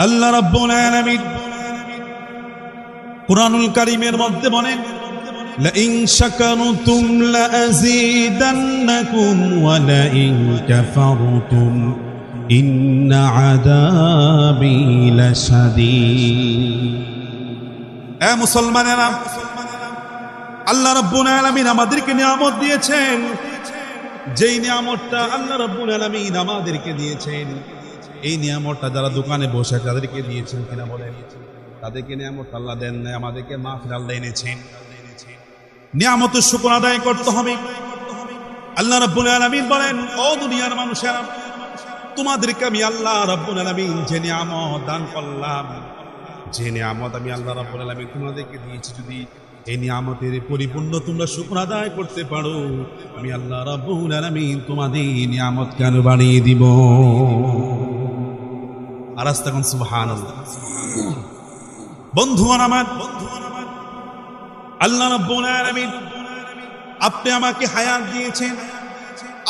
আল্লাহ রাব্বুল আলামিন কুরআনুল কারীমের মধ্যে বলেন لئن شكرتم لأزيدنكم ولئن كفرتم إن عذابي لشديد এ মুসলমানেরা আল্লাহ রাব্বুল আলামিন আমাদেরকে নিয়ামত দিয়েছেন যেই নিয়ামতটা আল্লাহ রাব্বুল আলামিন আমাদেরকে দিয়েছেন এই নিয়ামতটা যারা দোকানে বসে আছে তাদেরকে দিয়েছেন কিনা বলেন? তাদেরকে নিয়ামত আল্লাহ দেন নাই, আমাদেরকে মাফির আল্লাহ এনেছেন। নিয়ামতের শুকর আদায় করতে হবে। আল্লাহ রাব্বুল আলামিন বলেন, ও দুনিয়ার মানুষেরা, তোমাদেরকে আমি আল্লাহ রাব্বুল আলামিন যে নিয়ামত দান করলাম, যে নিয়ামত আমি আল্লাহ রাব্বুল আলামিন তোমাদেরকে দিয়েছি, যদি এই নিয়ামতের পরিপূর্ণ তোমরা শুকর আদায় করতে পারো, আমি আল্লাহ রাব্বুল আলামিন তোমাদের নিয়ামত কেন বাড়িয়ে দিব। আর আজ তখন সুবহানাল্লাহ। বন্ধুগণ আমার, আল্লাহ আপনি আমাকে হায়াত দিয়েছেন,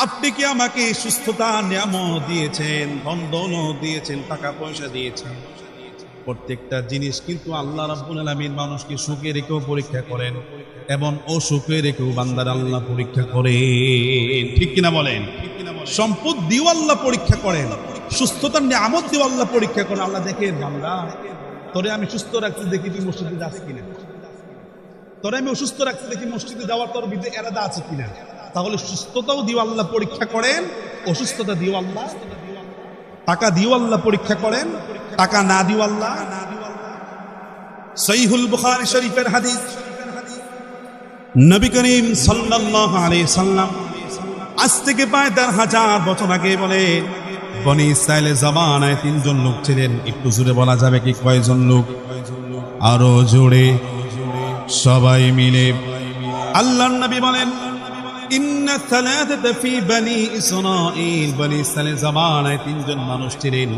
আপনি কি আমাকে সুস্থতা, নিয়ামত দিয়েছেন, বন্ধন দিয়েছেন টাকা পয়সা দিয়েছেন? প্রত্যেকটা জিনিস কিন্তু আল্লাহ রাব্বুল আলামিন মানুষকে সুখে রেখেও পরীক্ষা করেন, এবং অসুখে রেখেও বান্দার আল্লাহ পরীক্ষা করেন। ঠিক কিনা বলেন? সম্পদ দিও আল্লাহ পরীক্ষা করেন। সুস্থতার নিয়ামত দিও আল্লাহ পরীক্ষা করে, আল্লাহ দেখেন বান্দা। তোরে আমি সুস্থ রাখছি দেখি তুই মসজিদে যাস কিনা। তোরে আমি অসুস্থ রাখছি দেখি মসজিদে যাওয়ার তোর বিদে এরাদা আছে কিনা। তাহলে সুস্থতাও দিও আল্লাহ পরীক্ষা করেন, অসুস্থতা দিও আল্লাহ। টাকা দিও আল্লাহ পরীক্ষা করেন, টাকা না দিও আল্লাহ। সহিহুল বুখারী শরীফের হাদিস। নবী করিম সাল্লাল্লাহু আলাইহি সাল্লাম আজ থেকে প্রায় দেড় হাজার বছর আগে বলে বনি ইসরায়েলের জামানায় তিনজন লোক ছিলেন। একটু জোরে বলা যাবে কি কয়জন লোক? আরও জোরে। সবাই মিলে। আল্লাহর নবী বলেন তিনজন মানুষ ছিলেন।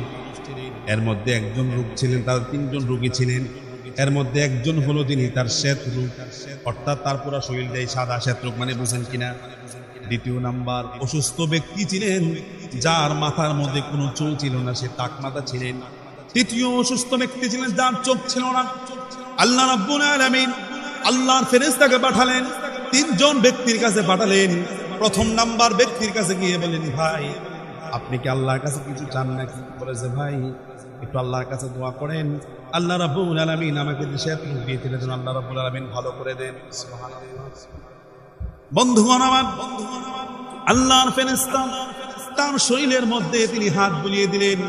এর মধ্যে একজন রোগ ছিলেন, তার তিনজন রোগী ছিলেন। এর মধ্যে একজন তিনি তার রোগ। অর্থাৎ সাদা রোগ মানে বুঝেন কিনা? দ্বিতীয় নাম্বার, অসুস্থ ব্যক্তি ছিলেন। যার মাথার মধ্যে কোনো চুল ছিল না, সে টাক মাথা ছিলেন তৃতীয় অসুস্থ ব্যক্তি ছিলেন, যার চোখ ছিল না। আল্লাহ রাব্বুল আলামিন আল্লাহর ফেরেশতাকে পাঠালেন, তিনজন ব্যক্তির কাছে পাঠালেন। প্রথম নাম্বার ব্যক্তির কাছে গিয়ে বলেন ভাই, আপনি কি আল্লাহর কাছে কিছু চান নাকি? বলেছে, ভাই, একটু আল্লাহর কাছে দোয়া করেন। আল্লাহ রাব্বুল আলামিন আমাকে দেশে দিয়েছিলেন যেন আল্লাহ রাব্বুল আলামিন ভালো করে দেন। সুবহানাল্লাহ। বন্ধুগণ আমার, আল্লাহর ফেরেশতা তার শরীরের মধ্যে তিনি হাত বুলিয়ে দিলেন।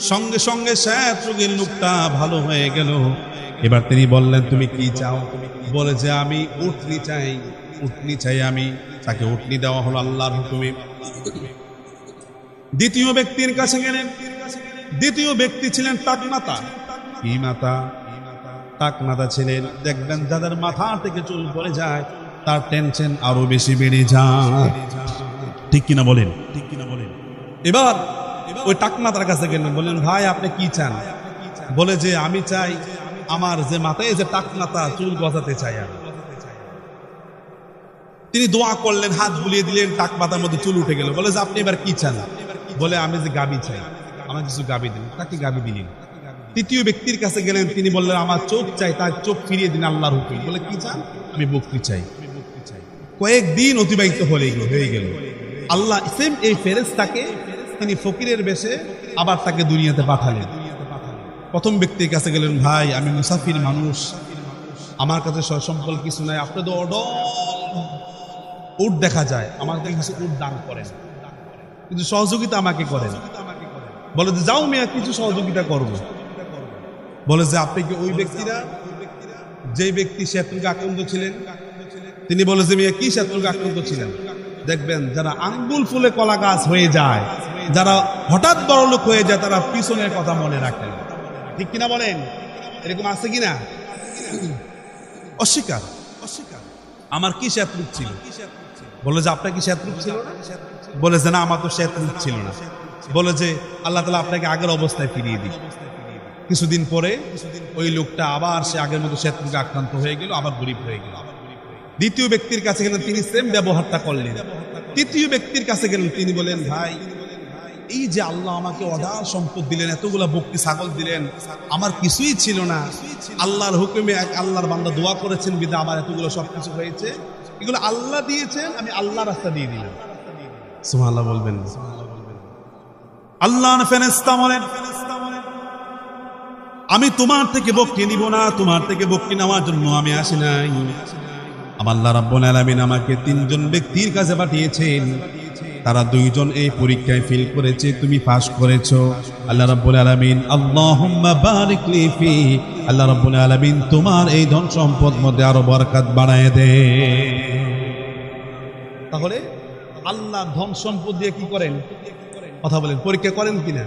সঙ্গে সঙ্গে শ্বেত রোগের লোকটা ভালো হয়ে গেল। এবার তিনি বললেন, তুমি কি চাও? বলে যে, আমি উঠনি চাই। উঠনি চাই আমি। তাকে উঠনি দেওয়া হলো আল্লাহর হুকুমে। দ্বিতীয় ব্যক্তির কাছে গেলেন। দ্বিতীয় ব্যক্তি ছিলেন টাক মাতা কি মাতা? টাক মাতা ছিলেন। দেখবেন যাদের মাথা থেকে চুল পড়ে যায়, তার টেনশন আরও বেশি বেড়ে যায়। ঠিক কিনা বলেন? ঠিক কিনা এবার ওই টাকমাতার কাছে গেলেন বললেন, ভাই, আপনি কি চান? বলে যে, আমি চাই আমার যে মাথায় যে টাকমাতা চুল গজাতে চাই আমি। তিনি দোয়া করলেন, হাত বুলিয়ে দিলেন টাক মাথার মধ্যে চুল উঠে গেল। বলে যে, আপনি এবার কি চান? বলে, আমি যে গাবি চাই আমার কিছু গাবি দিন। তাকে গাবি দিলেন তৃতীয় ব্যক্তির কাছে গেলেন, তিনি বললেন, আমার চোখ চাই, তার চোখ ফিরিয়ে দিন আল্লাহর হুকুম। বলে, কি চান? আমি বক্তি চাই। কয়েকদিন অতিবাহিত হয়ে গেল হয়ে গেল। আল্লাহ সেম এই ফেরেশতাকে তিনি ফকিরের বেশে আবার তাকে দুনিয়াতে পাঠালেন। প্রথম ব্যক্তির কাছে গেলেন, ভাই, আমি মুসাফির মানুষ। আমার কাছে সম্পল কিছু নাই। আপনি তো অডল উট দেখা যায়। আমার কাছে উট দান করেন। কিন্তু সহযোগিতা আমাকে করেন। বলে যে, যাও মেয়া, কিছু সহযোগিতা করব। বলে যে, আপনি কি ওই ব্যক্তিরা? যে ব্যক্তি শত্রুকে আক্রান্ত ছিলেন, তিনি বলে যে, মেয়ে, কি শত্রুকে আক্রান্ত ছিলেন? দেখবেন, যারা আঙ্গুল ফুলে কলা গাছ হয়ে যায় যারা হঠাৎ বড় লোক হয়ে যায়, তারা পিছনের কথা মনে রাখেন ঠিক কিনা বলেন? এরকম আছে কিনা? অস্বীকার। অস্বীকার আমার কি শত্রুক ছিল? বলে যে, আপনার কি শত্রুক ছিল বলে যে, না, আমার তো শত্রুক ছিল না। বলে যে, আল্লাহ তালা আপনাকে আগের অবস্থায় ফিরিয়ে দিই কিছুদিন পরে ওই লোকটা আবার সে আগের মতো শত্রুকে আক্রান্ত হয়ে গেল, আবার গরিব হয়ে গেল। দ্বিতীয় ব্যক্তির কাছে গেলেন, তিনি সেম ব্যবহারটা করলেন। তৃতীয় ব্যক্তির কাছে গেলেন, তিনি বলেন ভাই এই যে আল্লাহ আমাকে অঢাল সম্পদ দিলেন, এতগুলা বক্তি ছাগল দিলেন, আমার কিছুই ছিল না। আল্লাহর হুকুমে এক আল্লাহর বান্দা দোয়া করেছেন, বিদা আমার এতগুলো সবকিছু হয়েছে। এগুলো আল্লাহ দিয়েছেন, আমি আল্লাহ রাস্তা দিয়ে দিলাম। সুবহানাল্লাহ বলবেন। আল্লাহ আমি তোমার থেকে বক্তি নিব না, তোমার থেকে বক্তি নেওয়ার জন্য আমি আসি নাই। আমার আল্লাহ রাব্বুল আলামিন আমাকে তিনজন ব্যক্তির কাছে পাঠিয়েছেন। তারা দুইজন এই পরীক্ষায় ফিল করেছে, তুমি পাশ করেছ। আল্লাহ রাব্বুল আলামিন, আল্লাহুম্মা বারিক লি ফি আল্লাহ রাব্বুল আলামিন তোমার এই ধন সম্পদ মধ্যে আরও বরকত বাড়ায় দে। তাহলে আল্লাহ ধন সম্পদ দিয়ে কি করেন? কথা বলেন, পরীক্ষা করেন কিনা?